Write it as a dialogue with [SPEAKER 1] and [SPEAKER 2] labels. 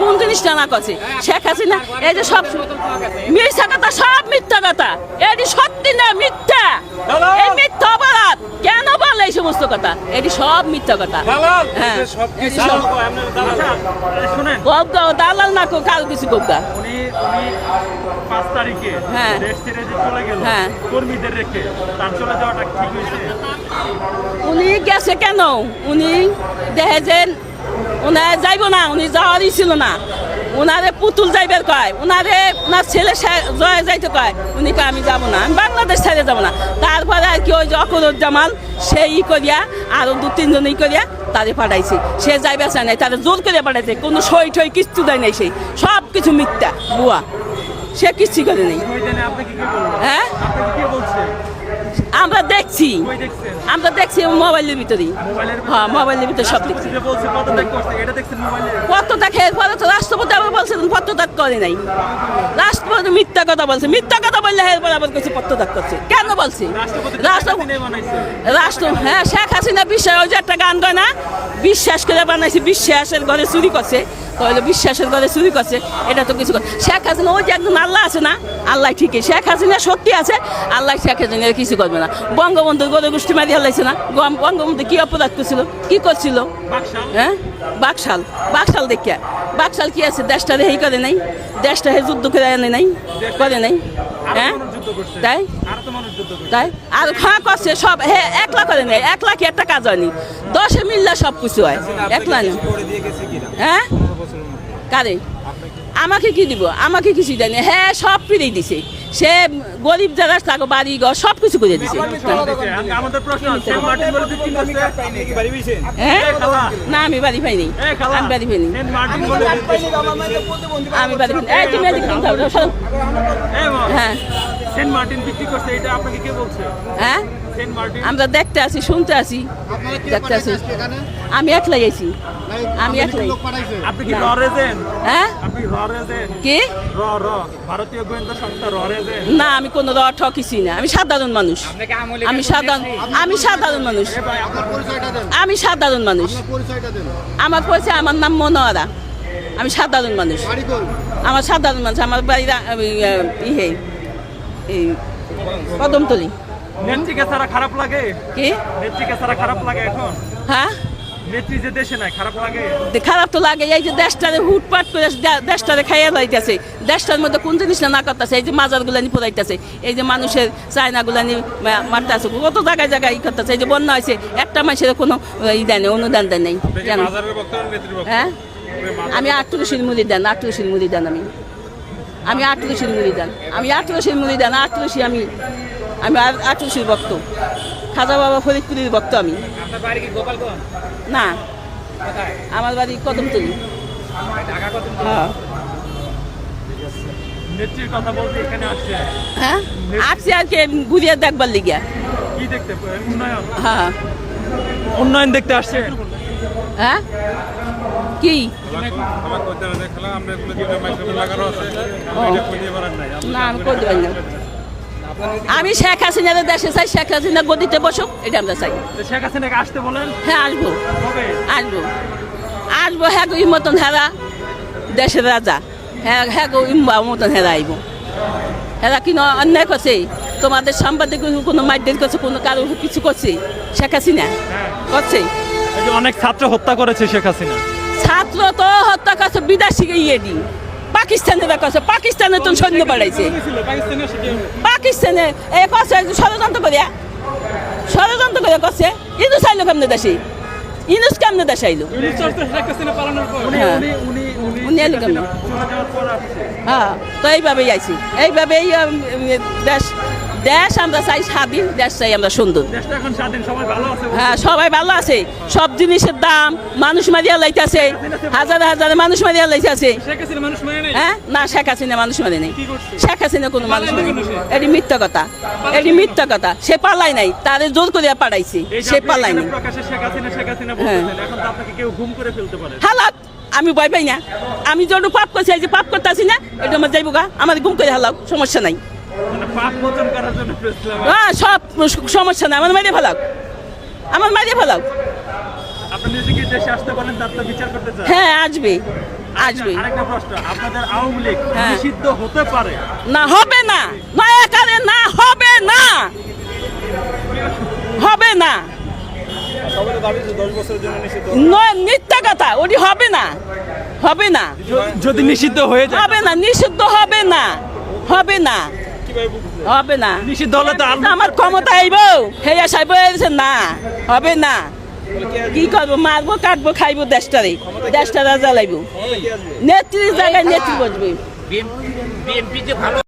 [SPEAKER 1] কোন জিনিসটা না করছে শেখ হাসিনা এই যে সব মিথ্যা কথা সব মিথ্যা কথা। এটি সত্যি না মিথ্যা? এই মিথ্যা অপরাধ। কেন বলে এই সমস্ত কথা? এটি সব মিথ্যা কথা। হ্যাঁ। এটি সব
[SPEAKER 2] শুনেন।
[SPEAKER 1] গপ্পা দালাল না কো কাল কিছু
[SPEAKER 2] পাঁচ তারিখে
[SPEAKER 1] হ্যাঁ।
[SPEAKER 2] চলে গেল
[SPEAKER 1] হ্যাঁ।
[SPEAKER 2] কর্মীদের রেখে তার চলে যাওয়াটা ঠিক হয়েছে?
[SPEAKER 1] উনি গেছে কেন? উনি দেখে যে উনার যাইব না উনি যাওয়ারই ছিল না। উনারে পুতুল যাইবার কয় উনারে উনার ছেলে জয় যাইতে কয় উনি কয় আমি যাব না আমি বাংলাদেশ ছেড়ে যাব না। তারপরে আর কি ওই যে অকরুজ্জামান সে ই করিয়া আরও দু তিনজন ই করিয়া তারে পাঠাইছে। সে যাইবে চায় নাই তারে জোর করে পাঠাইছে কোনো সই ঠই কিচ্ছু দেয় নাই সেই সব কিছু মিথ্যা বুয়া সে কিচ্ছু করে নেই। হ্যাঁ
[SPEAKER 2] আপনাকে কে বলছে
[SPEAKER 1] আমরা দেখছি আমরা দেখছি মোবাইলের ভিতরেই। হ্যাঁ মোবাইলের ভিতরে সব দেখছি।
[SPEAKER 2] বলছে করছে
[SPEAKER 1] পত্রটা খেয়ে পরে তো রাষ্ট্রপতি আবার বলছিলেন পত্রত্যাগ করে নাই। রাষ্ট্রপতি মিথ্যা কথা বলছে। মিথ্যা কথা বললে এরপর আবার কিছু পত্রত্যাগ করছে। কেন বলছে? রাষ্ট্র হ্যাঁ শেখ হাসিনা বিশ্বাস ওই যে একটা গান গায় না? বিশ্বাস করে বানাইছে বিশ্বাসের ঘরে চুরি করছে। তাহলে বিশ্বাসের ঘরে চুরি করছে এটা তো কিছু শেখ হাসিনা ওই যে একজন আল্লাহ আছে না? আল্লাহ ঠিকই। শেখ হাসিনা সত্যি আছে আল্লাহ শেখ হাসিনা কিছু করবে না। বঙ্গবন্ধু গরু গোষ্ঠী মারি হালাইছে না? গম- বঙ্গবন্ধু কি অপরাধ করছিল কি করছিল? হ্যাঁ? বাকশাল। বাকশাল দেখিয়া। বাকশাল কি আছে? দেশটা রেহাই করে নাই? দেশটা হে যুদ্ধ করে আনে নাই? করে নাই? হ্যাঁ? তাই? তাই? আর খাঁ করছে সব। হে একলা করে নেই। একলা কি একটা কাজ হয়নি? দশে মিললে সব কিছু হয় একলা নেই। হ্যাঁ? কারে? আমাকে কি দিব? আমাকে কিছু জানি হ্যাঁ সব ফিরেই দিছে। সে গরিব জায়গা তাকে বাড়ি ঘর সব কিছু করে দিছে। হ্যাঁ? না আমি বাড়ি পাইনি। আমি বাড়ি পাইনি। আমি বাড়ি পাইনি। থাকো, হ্যাঁ।
[SPEAKER 2] সেন্ট মার্টিন বিক্রি করছে এটা আপনাকে কে বলছে?
[SPEAKER 1] হ্যাঁ?
[SPEAKER 2] Saint Martin?
[SPEAKER 1] আমরা দেখতে আছি শুনতে আছি। দেখতে আছি। আমি একলাই আছি আমি একলাই।
[SPEAKER 2] আপনি কি র
[SPEAKER 1] হ্যাঁ?
[SPEAKER 2] আপনি র
[SPEAKER 1] কি?
[SPEAKER 2] র র। ভারতীয় গোয়েন্দা সংস্থা র
[SPEAKER 1] না আমি কোনো রথ কিছুই না। আমি সাধারণ মানুষ। আমি সাধারণ আমি সাধারণ মানুষ। আমি সাধারণ মানুষ। আমার পরিচয় আমার নাম মনোয়ারা। আমি সাধারণ মানুষ। আমার সাধারণ মানুষ আমার বাড়ি রা- ইহে এই কদমতলি।
[SPEAKER 2] নেত্রীকে ছাড়া খারাপ লাগে?
[SPEAKER 1] কি?
[SPEAKER 2] নেত্রীকে ছাড়া খারাপ লাগে এখন?
[SPEAKER 1] হ্যাঁ?
[SPEAKER 2] নেত্রী যে দেশে নাই খারাপ লাগে?
[SPEAKER 1] খারাপ তো লাগে এই যে দেশটারে হুটপাট করে দে- দেশটারে খাইয়া দেশটার মধ্যে কোন জিনিসটা না করতেছে এই যে পোড়াইতেছে এই যে মানুষের মারতেছে কত জায়গায় জায়গায় ই করতেছে এই যে বন্যা হয়েছে একটা মানুষের কোনো ই দেয় নেই অনুদান দেয় নেই হ্যাঁ? আমি আটত্রিশের মুড়ি দেন আটত্রিশের মুড়ি দেন আমি। আমি আটত্রিশের মুড়ি দেন আমি আটত্রিশের মুড়ি দেন আটত্রিশে আমি আমি আটত্রিশের ভক্ত। খাজা বাবা ফরিদপুরের ভক্ত আমি। না। আমার বাড়ি কদমতলি। হ্যাঁ। হ্যাঁ? আসছি আর কি ঘুরিয়ে দেখবার লিগিয়া। হ্যাঁ।
[SPEAKER 2] উন্নয়ন দেখতে আসছে।
[SPEAKER 1] হ্যাঁ? কি? আমি শেখ হাসিনার দেশে চাই শেখ হাসিনা গদিতে বসুক এটা আমরা চাই।
[SPEAKER 2] শেখ হাসিনাকে আসতে বলেন?
[SPEAKER 1] হ্যাঁ আসব। আসব। আসব হ্যাঁ গো মতন হেরা দেশের রাজা। হ্যাঁ হ্যাঁ গো ইম্বা মতন হেরা আইব। হেরা কি ন- অন্যায় করছে? তোমাদের সাংবাদিক কোনো মারধর করছে কোনো কারও কিছু করছে? শেখ হাসিনা? করছে?
[SPEAKER 2] এই অনেক ছাত্র হত্যা করেছে শেখ হাসিনা।
[SPEAKER 1] ছাত্র তো হত্যা করছে বিদেশি ইয়ে দি। পাকিস্তানেরা করছে পাকিস্তানে তো সৈন্য বাড়াইছে। পাকিস্তানে এ করছে, ষড়যন্ত্র করিয়া ষড়যন্ত্র করে করছে ইন্দু চাইলো কেমনে দেশে? ইন্দুস কেমনে দেশে আইলো? হ্যাঁ। উনি এলো কেমনে? হ্যাঁ তো এইভাবেই আইছি। এইভাবেই দেশ দেশ আমরা চাই স্বাধীন দেশ চাই আমরা সুন্দর। হ্যাঁ সবাই ভালো আছে। সব জিনিসের দাম মানুষ মারিয়া লাইতেছে। হাজারে হাজারে মানুষ মারিয়া লাইতেছে।
[SPEAKER 2] মানে
[SPEAKER 1] হ্যাঁ? না শেখ হাসিনা মানুষ মানে নেই? শেখ হাসিনা কোনো মানুষ মানে নেই এটি মিথ্যা কথা। এটি মিথ্যা কথা। সে পালাই নাই। তারে জোর করিয়া পাঠাইছে। সে পালাই নাই।
[SPEAKER 2] প্রকাশ্যে শেখ হাসিনা শেখ হাসিনা
[SPEAKER 1] হ্যাঁ।
[SPEAKER 2] বলতেছেন। এখন তো আপনাকে কেউ ঘুম করে ফেলতে পারে।
[SPEAKER 1] হালাক আমি ভয় পাই না। আমি যত পাপ করছি এই যে পাপ করতেছি না এটা আমার যাইব গা। আমার ঘুম করে হালাক সমস্যা নাই। হ্যাঁ সব সমস্যা নাই আমার মারিয়ে ফেলাক। আমার মারিয়ে ফেলাক। হ্যাঁ আসবে আসবে।
[SPEAKER 2] আরেকটা প্রশ্ন আপনাদের আওয়ামী লীগ
[SPEAKER 1] হ্যাঁ।
[SPEAKER 2] নিষিদ্ধ হতে পারে?
[SPEAKER 1] না হবে না। কারে না হবে না। হবে না। মিথ্যা কথা ওটি হবে না। হবে না।
[SPEAKER 2] যদি নিষিদ্ধ হয়ে যায়
[SPEAKER 1] হবে না নিষিদ্ধ হবে না। হবে না। হবে না।
[SPEAKER 2] হলে তো
[SPEAKER 1] আমার ক্ষমতা আইব। হেয়া সাইব এসে না হবে না। কি করব মারবো কাটবো খাইবো দেশটারে। দেশটা রাজা লাইব। নেত্রীর জায়গায় নেত্রী বসবে।
[SPEAKER 3] বিএনপি যে ভালো